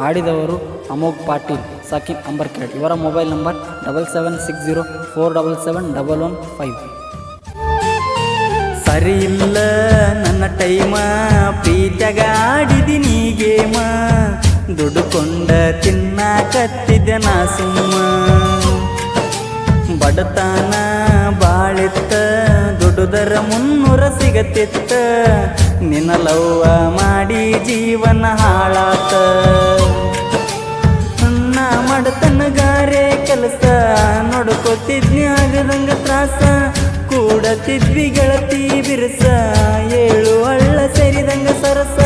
ಹಾಡಿದವರು ಅಮೋಘ್ ಪಾಟೀಲ್ ಸಾಕಿನ್ ಅಂಬರ್ಕೇಡ್ ಇವರ mobile number double seven six zero four double seven double one five. ಸರಿ ಇಲ್ಲ ನನ್ನ ಟೈಮ ಪ್ರೀತ್ಯಾಗ ಆಡಿದಿನಿ ಗೇಮ ದುಡುಕೊಂಡ ತಿನ್ನಾಕತ್ತಿದ್ದೆ ನಾ ಸುಮ್ಮ. ಬಡತನ ದುಡುದರ ಮುನ್ನೂರ ಸಿಗತಿತ್ತ ನಿನ್ನ ಲವ್ವ ಮಾಡಿ ಜೀವನ ಹಾಳಾತ. ನಾ ಮಡತನಗಾರೆ ಕೆಲಸ. ನೋಡ್ಕೋತಿದ್ನಿ ಆಗದಂಗ ತ್ರಾಸ. ಕೂಡತಿದ್ವಿ ಗೆಳತಿ ಬಿರುಸ. ಏಳು ಹಳ್ಳ ಸೇರಿದಂಗ ಸರಸ.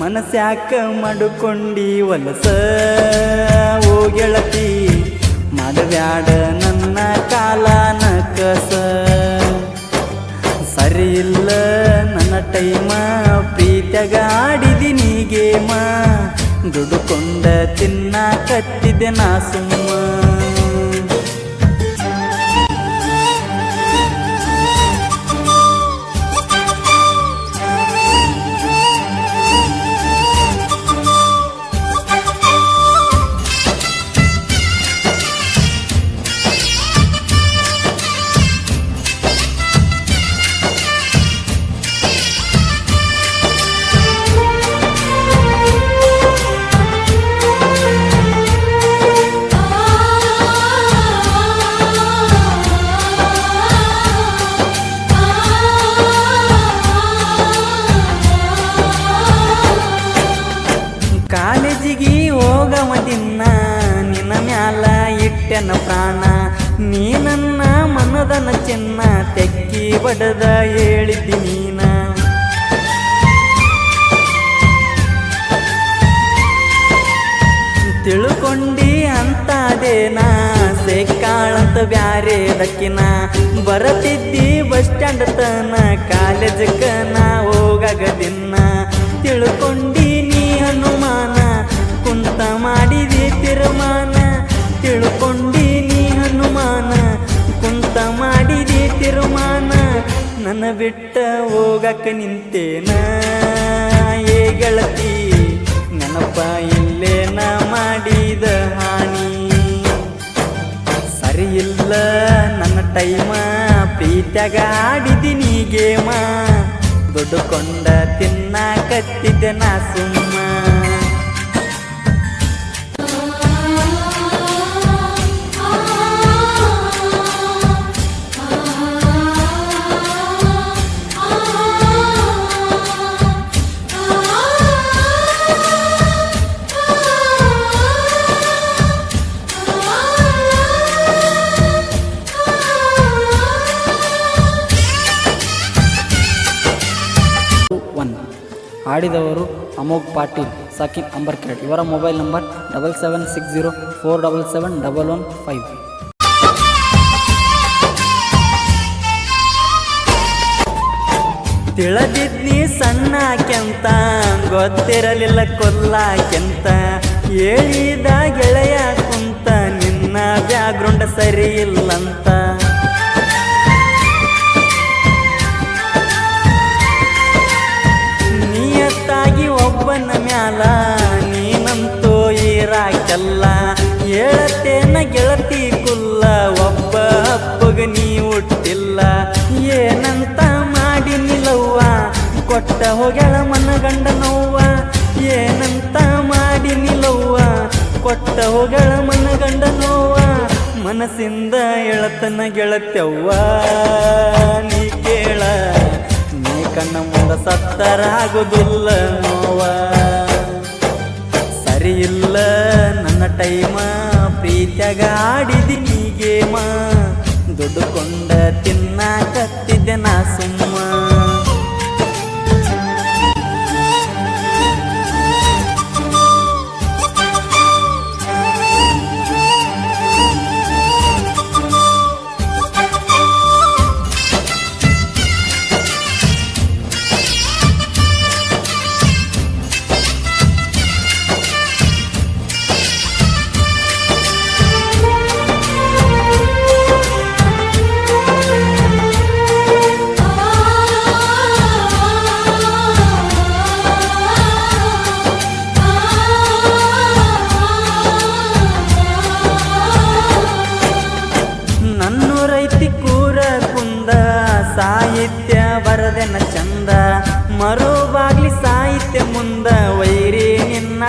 ಮನಸ್ಯಾಕ ಮಡುಕೊಂಡಿ ವಲಸ ಓ ಗೆಳತಿ ಮಾಡಬ್ಯಾಡ ಆಡಿದಿನಿ ಮಾ ದುಡುಕೊಂಡ ಕಟ್ಟಿದೆ ನಾ ಸುಮ್ಮ. ಕಾಲೇಜಿಗೆ ಹೋಗವ ದಿನ ನಿನ್ನ ಮ್ಯಾಲ ಇಟ್ಟೆನ ಪ್ರಾಣ. ನೀ ನನ್ನ ಮನದನ ಚಿನ್ನ, ತೆಕ್ಕಿ ಬಡದ ಹೇಳಿದ್ದಿ ನೀನ. ತಿಳ್ಕೊಂಡಿ ಅಂತಾದೇನ ಸೇಕಾಳಂತ ಬ್ಯಾರೆ ದಕ್ಕಿನ ಬರತಿದ್ದಿ ಬಸ್ ಸ್ಟ್ಯಾಂಡ್ ತನ, ಕಾಲೇಜಕ್ಕ ನಾ ಹೋಗಗದಿನ್ನ ದಿನ ತಿಳ್ಕೊಂಡಿ ತೀರ್ಮಾನ ನನ್ನ ಬಿಟ್ಟ ಹೋಗಕ್ಕ ನಿಂತೇನ? ಏ ಗೆಳತಿ, ನೆನಪ ನಾ ಮಾಡಿದ ಹಾನಿ? ಸರಿ ಇಲ್ಲ ನನ್ನ ಟೈಮ, ಪ್ರೀತ್ಯಾಗ ಆಡಿದಿನಿ ಗೇಮ? ದುಡ್ಡುಕೊಂಡ ತಿನ್ನಾಕತ್ತಿದ್ದೆ ನಾ ಸುಮ್ಮ. ಹಾಡಿದವರು ಅಮೋಘ್ ಪಾಟೀಲ್ ಸಾಕಿಬ್ ಅಂಬರ್ಕೇಡ್ ಇವರ mobile number double seven six zero four double seven double one five. ತಿಳಿದಿದ್ನಿ ಸಣ್ಣಕ್ಕೆಂತ ಗೊತ್ತಿರಲಿಲ್ಲ ಕೊಲ್ಲಾಕೆಂತ ಹೇಳಿದ ಗೆಳೆಯ ಕುಂತ, ನಿನ್ನ ಬ್ಯಾಗ್ರೌಂಡ್ ಸರಿ ಇಲ್ಲಂತ. ಇರಾಕೆಲ್ಲ ಹೇಳತ್ತೇನ ಗೆಳತಿ ಕುಲ್ಲ, ಒಬ್ಬ ಅಪ್ಪಗ ನೀ ಹುಟ್ಟಿಲ್ಲ. ಏನಂತ ಮಾಡಿ ನಿಲ್ಲವ್ವ ಕೊಟ್ಟ ಹೋಗ್ಯಾಳ ಮನಗಂಡ ನೋವ ಏನಂತ ಮಾಡಿ ನಿಲ್ಲವ್ವ ಕೊಟ್ಟ ಹೋಗ್ಯಾಳ ಮನಗಂಡ ನೋವ ಮನಸ್ಸಿಂದ ಎಳತನ ಗೆಳತ್ಯವ್ವ. ನೀ ಕೇಳ, ನೀ ಕಣ್ಣ ಮುಂದ ಸತ್ತರಾಗುದಿಲ್ಲ ನೋವ ಸರಿ ಇಲ್ಲ. ನನ್ನ ಟೈಮ ಪ್ರೀತ್ಯಾಗ ದುಡ್ಡು ಕೊಂಡ ತಿನ್ನ ಕತ್ತಿದ್ದೆ ನಾ ಸುಮ್ಮ.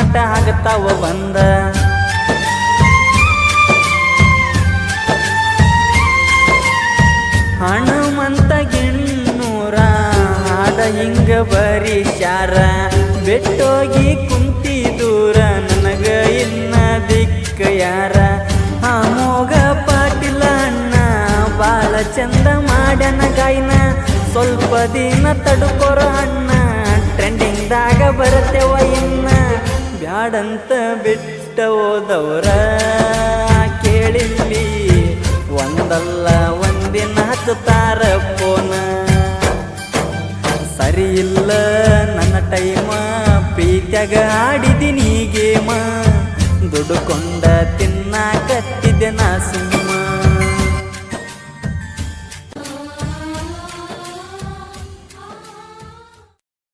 ನಾಟ ಆಗತ್ತಾವ ಬಂದ. ಹನುಮಂತ ಗಿಣ್ಣೂರ ಹಾಡ ಹಿಂಗ ಬರೀ ಶಾರ ಬೆಟ್ಟೋಗಿ ಕುಂತಿ ದೂರ ನನಗ ಇನ್ನ ದಿಕ್ಕ ಯಾರ ಅಮೋಘ ಪಾಟೀಲ ಅಣ್ಣ ಬಾಳ ಚಂದ ಮಾಡ್ಯನ ಗಾಯನ. ಸ್ವಲ್ಪ ದಿನ ತಡುಕೋರ ಅಣ್ಣ ಟ್ರೆಂಡಿಂಗ್ದಾಗ ಬರ್ತೇವ ಇನ್ನ. ಬ್ಯಾಡಂತ ಬಿಟ್ಟ ಹೋದವ್ರ ಕೇಳಿಲ್ಲಿ. ಒಂದಲ್ಲ ಒಂದಿನ ಹಚ್ಚುತ್ತಾರ ಫೋನ. ಸರಿ ಇಲ್ಲ ನನ್ನ ಟೈಮ, ಪ್ರೀತ್ಯಾಗ ಆಡಿದಿನಿ ಗೇಮ. ದುಡ್ಕೊಂಡ ತಿನ್ನಾಕತ್ತಿದ್ದೆ ನಾ ಸುಮ್ಮ